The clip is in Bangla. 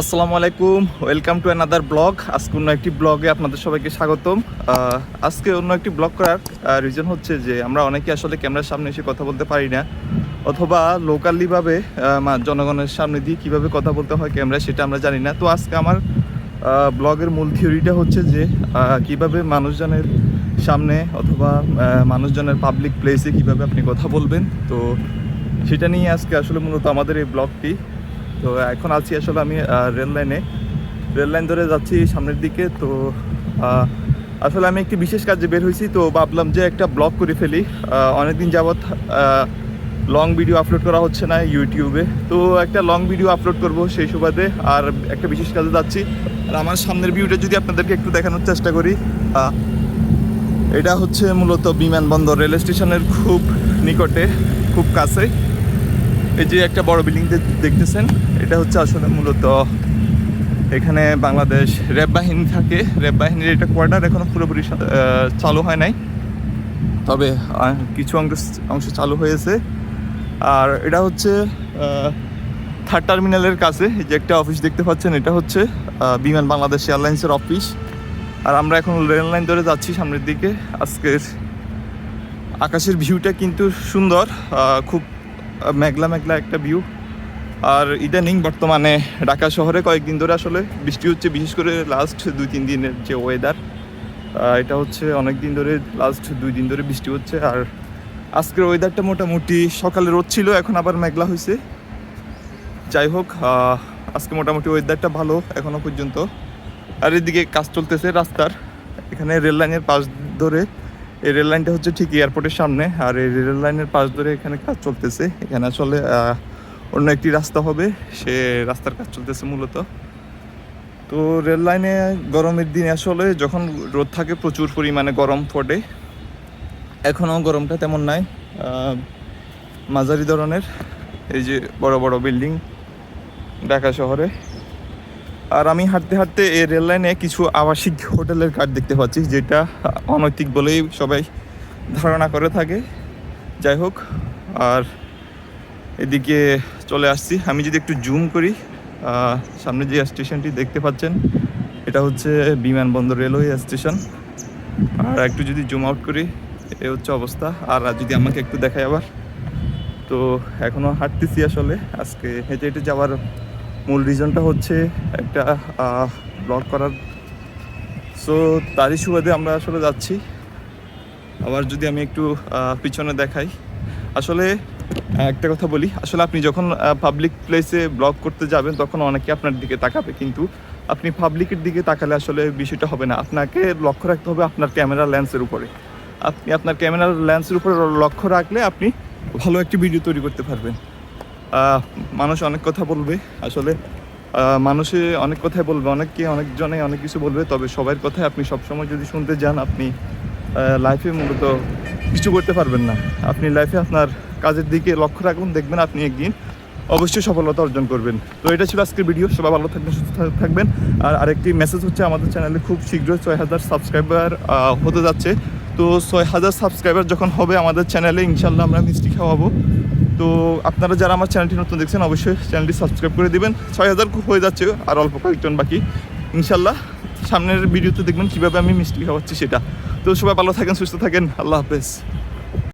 আসসালামু আলাইকুম ওয়েলকাম টু অ্যানাদার ব্লগ আজকে অন্য একটি ব্লগে আপনাদের সবাইকে স্বাগতম। আজকে অন্য একটি ব্লগ করার রিজন হচ্ছে যে আমরা অনেকে আসলে ক্যামেরার সামনে এসে কথা বলতে পারি না, অথবা লোকালিভাবে জনগণের সামনে দিয়ে কীভাবে কথা বলতে হয় ক্যামেরা সেটা আমরা জানি না। তো আজকে আমার ব্লগের মূল থিওরিটা হচ্ছে যে কীভাবে মানুষজনের সামনে অথবা মানুষজনের পাবলিক প্লেসে কীভাবে আপনি কথা বলবেন। তো সেটা নিয়ে আজকে আসলে মূলত আমাদের এই ব্লগটি তো এখন আছি আসলে আমি রেল লাইনে রেল লাইন ধরে যাচ্ছি সামনের দিকে, তো আসলে আমি একটি বিশেষ কাজে বের হয়েছি, তো ভাবলাম যে একটা ব্লগ করে ফেলি। অনেকদিন যাবৎ লং ভিডিও আপলোড করা হচ্ছে না ইউটিউবে তো একটা লং ভিডিও আপলোড করব সেই সুবাদে, আর একটা বিশেষ কাজে যাচ্ছি। আর আমার সামনের ভিউটা যদি আপনাদেরকে একটু দেখানোর চেষ্টা করি এটা হচ্ছে মূলত বিমানবন্দর রেল স্টেশনের খুব নিকটে, খুব কাছে। এই যে একটা বড় বিল্ডিং দেখতেছেন, এটা হচ্ছে আসলে মূলত এখানে বাংলাদেশ র্যাব বাহিনী থাকে। র্যাব বাহিনীর এটা কোয়ার্টার এখনও পুরোপুরি চালু হয় নাই। তবে কিছু অংশ অংশ চালু হয়েছে। আর এটা হচ্ছে থার্ড টার্মিনালের কাছে। যে একটা অফিস দেখতে পাচ্ছেন, এটা হচ্ছে বিমান বাংলাদেশ এয়ারলাইন্সের অফিস আর আমরা এখন রেল লাইন ধরে যাচ্ছি সামনের দিকে। আজকের আকাশের ভিউটা কিন্তু সুন্দর খুব মেঘলা মেঘলা একটা ভিউ আর ইদানিং বর্তমানে ঢাকা শহরে কয়েকদিন ধরে আসলে বৃষ্টি হচ্ছে, বিশেষ করে লাস্ট দুই, তিন দিনের যে ওয়েদার এটা হচ্ছে অনেক দিন ধরে লাস্ট দুই দিন ধরে বৃষ্টি হচ্ছে। আর আজকের ওয়েদারটা মোটামুটি সকালে রোদ ছিল, এখন আবার মেঘলা হয়েছে। যাই হোক আজকে মোটামুটি ওয়েদারটা ভালো এখনও পর্যন্ত। আর এদিকে কাজ চলতেছে রাস্তার, এখানে রেল লাইনের পাশ ধরে এই রেল লাইনটা হচ্ছে ঠিক এয়ারপোর্টের সামনে, আর এই রেল লাইনের পাশ ধরে এখানে কাজ চলতেছে। এখানে আসলে অন্য একটি রাস্তা হবে, সে রাস্তার কাজ চলতেছে মূলত। তো রেল লাইনে গরমের দিনে আসলে যখন রোদ থাকে, প্রচুর পরিমাণে গরম পড়ে। এখনও গরমটা তেমন নাই মাঝারি ধরনের। এই যে বড় বড় বিল্ডিং ঢাকা শহরে। আর আমি হাঁটতে হাঁটতে এই রেল লাইনে কিছু আবাসিক হোটেলের কার্ড দেখতে পাচ্ছি, যেটা অনৈতিক বলেই সবাই ধারণা করে থাকে। যাই হোক, আর এদিকে চলে আসছি। আমি যদি একটু জুম করি সামনে যে স্টেশনটি দেখতে পাচ্ছেন, এটা হচ্ছে বিমানবন্দর রেলওয়ে স্টেশন। আর একটু যদি জুম আউট করি, এ হচ্ছে অবস্থা। আর যদি আমাকে একটু দেখায় আবার। তো এখনও হাঁটতেছি আসলে। আজকে হেঁটে হেঁটে যাওয়ার মূল রিজনটা হচ্ছে একটা ব্লগ করার। সো তারই সুবাদে আমরা আসলে যাচ্ছি। আবার যদি আমি একটু পিছনে দেখাই। আসলে একটা কথা বলি। আসলে আপনি যখন পাবলিক প্লেসে ব্লগ করতে যাবেন, তখন অনেকে আপনার দিকে তাকাবে। কিন্তু আপনি পাবলিকের দিকে তাকালে আসলে বিষয়টা হবে না। আপনাকে লক্ষ্য রাখতে হবে আপনার ক্যামেরা লেন্সের উপরে। আপনি আপনার ক্যামেরার লেন্সের উপরে লক্ষ্য রাখলে আপনি ভালো একটি ভিডিও তৈরি করতে পারবেন। মানুষ অনেক কথা বলবে, আসলে মানুষে অনেক কথাই বলবে, অনেককে, অনেকজনে অনেক কিছু বলবে, তবে সবার কথাই আপনি সবসময় যদি শুনতে যান, আপনি লাইফে মূলত কিছু করতে পারবেন না। আপনি লাইফে আপনার কাজের দিকে লক্ষ্য রাখুন, দেখবেন আপনি একদিন অবশ্যই সফলতা অর্জন করবেন। তো এটা ছিল আজকের ভিডিও সবাই ভালো থাকবেন, সুস্থ থাক- থাকবেন। আর আরেকটি মেসেজ হচ্ছে, আমাদের চ্যানেলে খুব শীঘ্রই ছয় হাজার সাবস্ক্রাইবার হতে যাচ্ছে। তো ছয় হাজার সাবস্ক্রাইবার যখন হবে আমাদের চ্যানেলে ইনশাল্লাহ আমরা মিষ্টি খাওয়াবো। তো আপনারা যারা আমার চ্যানেলটি নতুন দেখছেন, অবশ্যই চ্যানেলটি সাবস্ক্রাইব করে দেবেন। ছয় হাজার হয়ে যাচ্ছে আর অল্প কয়েকজন বাকি। ইনশাল্লাহ সামনের ভিডিওতে দেখবেন কীভাবে আমি মিষ্টি খাওয়াচ্ছি সেটা। তো সবাই ভালো থাকেন, সুস্থ থাকেন। আল্লাহ হাফেজ।